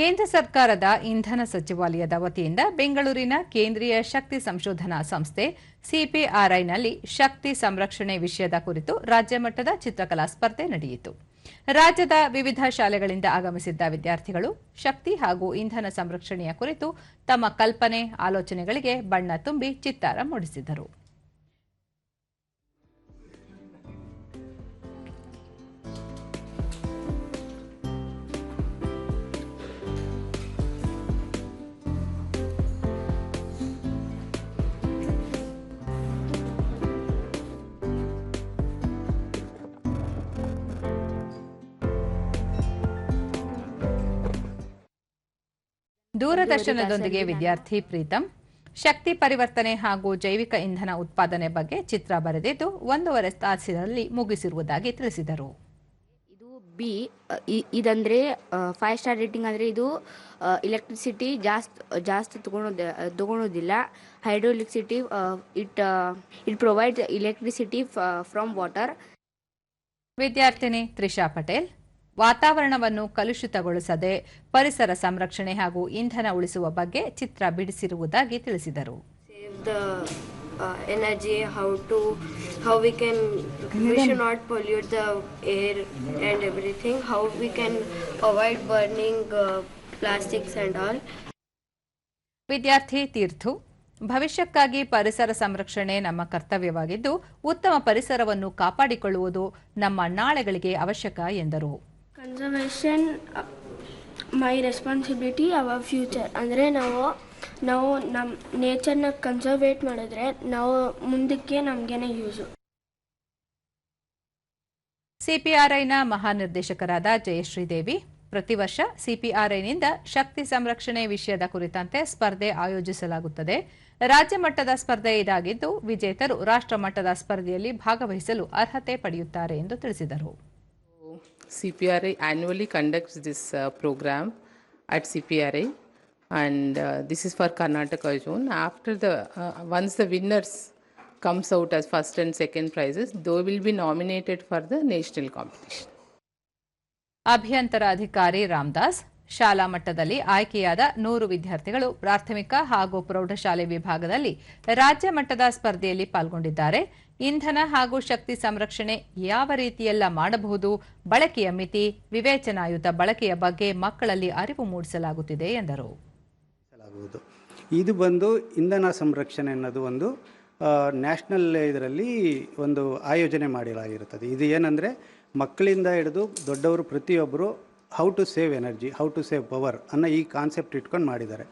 ಕೇಂದ್ರ ಸರ್ಕಾರದ ಇಂಧನ ಸಚಿವಾಲಯದ ವತಿಯಿಂದ ಬೆಂಗಳೂರಿನ ಕೇಂದ್ರೀಯ ಶಕ್ತಿ ಸಂಶೋಧನಾ ಸಂಸ್ಥೆ ಸಿಪಿಆರ್ಐನಲ್ಲಿ ಶಕ್ತಿ ಸಂರಕ್ಷಣೆ ವಿಷಯದ ಕುರಿತು ರಾಜ್ಯಮಟ್ಟದ ಚಿತ್ರಕಲಾ ಸ್ಪರ್ಧೆ ನಡೆಯಿತು. ರಾಜ್ಯದ ವಿವಿಧ ಶಾಲೆಗಳಿಂದ ಆಗಮಿಸಿದ್ದ ವಿದ್ಯಾರ್ಥಿಗಳು ಶಕ್ತಿ ಹಾಗೂ ಇಂಧನ ಸಂರಕ್ಷಣೆಯ ಕುರಿತು ತಮ್ಮ ಕಲ್ಪನೆ, ಆಲೋಚನೆಗಳಿಗೆ ಬಣ್ಣ ತುಂಬಿ ಚಿತ್ತಾರ ಮೂಡಿಸಿದರು. ದೂರದರ್ಶನದೊಂದಿಗೆ ವಿದ್ಯಾರ್ಥಿ ಪ್ರೀತಂ ಶಕ್ತಿ ಪರಿವರ್ತನೆ ಹಾಗೂ ಜೈವಿಕ ಇಂಧನ ಉತ್ಪಾದನೆ ಬಗ್ಗೆ ಚಿತ್ರ ಬರೆದಿದ್ದು ಒಂದೂವರೆ ತಾಸಿನಲ್ಲಿ ಮುಗಿಸಿರುವುದಾಗಿ ತಿಳಿಸಿದರು. ಇದು ಬಿ ಇದಂದ್ರೆ ಫೈವ್ ಸ್ಟಾರ್ ರೇಟಿಂಗ್ ಅಂದರೆ ಇದು ಇಲೆಕ್ಟ್ರಿಸಿಟಿ ಜಾಸ್ತಿ ಜಾಸ್ತಿ ತಗೊಳೋದು ತಗೊಳೋದಿಲ್ಲ. Hydroelectricity it it provide electricity from water ವಿದ್ಯಾರ್ಥಿನಿ ತ್ರಿಷಾ ಪಟೇಲ್ ವಾತಾವರಣವನ್ನು ಕಲುಷಿತಗೊಳಿಸದೆ ಪರಿಸರ ಸಂರಕ್ಷಣೆ ಹಾಗೂ ಇಂಧನ ಉಳಿಸುವ ಬಗ್ಗೆ ಚಿತ್ರ ಬಿಡಿಸಿರುವುದಾಗಿ ತಿಳಿಸಿದರು. Save the uh, how how to how we can we should not pollute the air and everything how we can avoid burning uh, plastics and all. ವಿದ್ಯಾರ್ಥಿ ತೀರ್ಥು ಭವಿಷ್ಯಕ್ಕಾಗಿ ಪರಿಸರ ಸಂರಕ್ಷಣೆ ನಮ್ಮ ಕರ್ತವ್ಯವಾಗಿದ್ದು ಉತ್ತಮ ಪರಿಸರವನ್ನು ಕಾಪಾಡಿಕೊಳ್ಳುವುದು ನಮ್ಮ ನಾಳೆಗಳಿಗೆ ಅವಶ್ಯಕ ಎಂದರು. Conservation my responsibility our future ಅಂದರೆ ನಾವು ನಾವು ನಮ್ಮ ನೇಚರ್ನ ಕನ್ಸರ್ವೇಟ್ ಮಾಡಿದ್ರೆ ನಾವು ಮುಂದಕ್ಕೆ ನಮಗೇನೆ ಯೂಸು ಸಿಪಿಆರ್ಐನ ಮಹಾನಿರ್ದೇಶಕರಾದ ಜಯಶ್ರೀದೇವಿ, ಪ್ರತಿ ವರ್ಷ ಸಿಪಿಆರ್ಐನಿಂದ ಶಕ್ತಿ ಸಂರಕ್ಷಣೆ ವಿಷಯದ ಕುರಿತಂತೆ ಸ್ಪರ್ಧೆ ಆಯೋಜಿಸಲಾಗುತ್ತದೆ. ರಾಜ್ಯ ಮಟ್ಟದ ಸ್ಪರ್ಧೆ ಇದಾಗಿದ್ದು, ವಿಜೇತರು ರಾಷ್ಟ್ರಮಟ್ಟದ ಸ್ಪರ್ಧೆಯಲ್ಲಿ ಭಾಗವಹಿಸಲು ಅರ್ಹತೆ ಪಡೆಯುತ್ತಾರೆ ಎಂದು ತಿಳಿಸಿದರು. CPRA annually conducts this uh, program at CPRA, and uh, this is for Karnataka zone. After the uh, once the winners comes out as first and second prizes, they will be nominated for the national competition. ಅಭಿಯಂತರ ಅಧಿಕಾರಿ ರಾಮದಾಸ್ ಶಾಲಾ ಮಟ್ಟದಲ್ಲಿ ಆಯ್ಕೆಯಾದ ನೂರು ವಿದ್ಯಾರ್ಥಿಗಳು ಪ್ರಾಥಮಿಕ ಹಾಗೂ ಪ್ರೌಢಶಾಲೆ ವಿಭಾಗದಲ್ಲಿ ರಾಜ್ಯ ಮಟ್ಟದ ಸ್ಪರ್ಧೆಯಲ್ಲಿ ಪಾಲ್ಗೊಂಡಿದ್ದಾರೆ. ಇಂಧನ ಹಾಗೂ ಶಕ್ತಿ ಸಂರಕ್ಷಣೆ ಯಾವ ರೀತಿಯೆಲ್ಲ ಮಾಡಬಹುದು? ಬಳಕೆಯ ಮಿತಿ, ವಿವೇಚನಾಯುತ ಬಳಕೆಯ ಬಗ್ಗೆ ಮಕ್ಕಳಲ್ಲಿ ಅರಿವು ಮೂಡಿಸಲಾಗುತ್ತಿದೆ ಎಂದರು. ಇದು ಬಂದು ಇಂಧನ ಸಂರಕ್ಷಣೆ ಅನ್ನೋದು ಒಂದು ನ್ಯಾಷನಲ್ ಇದರಲ್ಲಿ ಒಂದು ಆಯೋಜನೆ ಮಾಡಲಾಗಿರುತ್ತದೆ. ಇದು ಏನಂದರೆ ಮಕ್ಕಳಿಂದ ಹಿಡಿದು ದೊಡ್ಡವರು ಪ್ರತಿಯೊಬ್ಬರು how to save energy how to save power ಅನ್ನೋ ಈ ಕಾನ್ಸೆಪ್ಟ್ ಇಟ್ಕೊಂಡು ಮಾಡಿದ್ದಾರೆ.